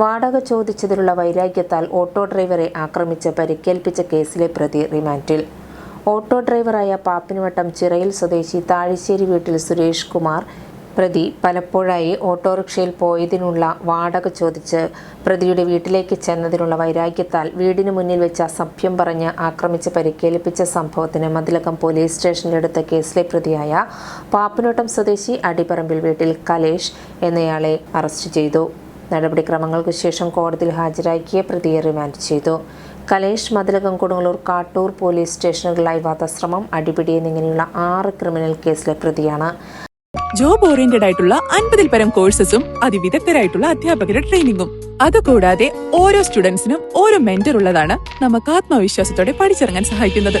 വാടക ചോദിച്ചതിലുള്ള വൈരാഗ്യത്താൽ ഓട്ടോ ഡ്രൈവറെ ആക്രമിച്ച് പരിക്കേൽപ്പിച്ച കേസിലെ പ്രതി റിമാൻഡിൽ. ഓട്ടോ ഡ്രൈവറായ പാപ്പിനുവട്ടം ചിറയിൽ സ്വദേശി താഴിശ്ശേരി വീട്ടിൽ സുരേഷ് കുമാർ പ്രതി പലപ്പോഴായി ഓട്ടോറിക്ഷയിൽ പോയതിനുള്ള വാടക ചോദിച്ച് പ്രതിയുടെ വീട്ടിലേക്ക് ചെന്നതിനുള്ള വൈരാഗ്യത്താൽ വീടിന് മുന്നിൽ വെച്ച് അസഭ്യം പറഞ്ഞ് ആക്രമിച്ച് പരിക്കേൽപ്പിച്ച സംഭവത്തിന് മതിലകം പോലീസ് സ്റ്റേഷനിലെടുത്ത കേസിലെ പ്രതിയായ പാപ്പനോട്ടം സ്വദേശി അടിപറമ്പിൽ വീട്ടിൽ കലേഷ് എന്നയാളെ അറസ്റ്റ് ചെയ്തു. നടപടിക്രമങ്ങൾക്ക് ശേഷം കോടതിയിൽ ഹാജരാക്കിയ പ്രതിയെ റിമാൻഡ് ചെയ്തു. കലേഷ് മതിലകം കൊടുങ്ങല്ലൂർ കാട്ടൂർ പോലീസ് സ്റ്റേഷനുകളിലായി വധശ്രമം അടിപിടി എന്നിങ്ങനെയുള്ള ആറ് ക്രിമിനൽ കേസിലെ പ്രതിയാണ്. ജോബ് ഓറിയന്റഡ് ആയിട്ടുള്ള അൻപതിൽ പരം കോഴ്സസും അതിവിദഗ്ധരായിട്ടുള്ള അധ്യാപകരുടെ ട്രെയിനിങ്ങും. അതുകൂടാതെ ഓരോ സ്റ്റുഡൻസിനും ഓരോ മെന്റർ ഉള്ളതാണ് നമുക്ക് ആത്മവിശ്വാസത്തോടെ പഠിച്ചിറങ്ങാൻ സഹായിക്കുന്നത്.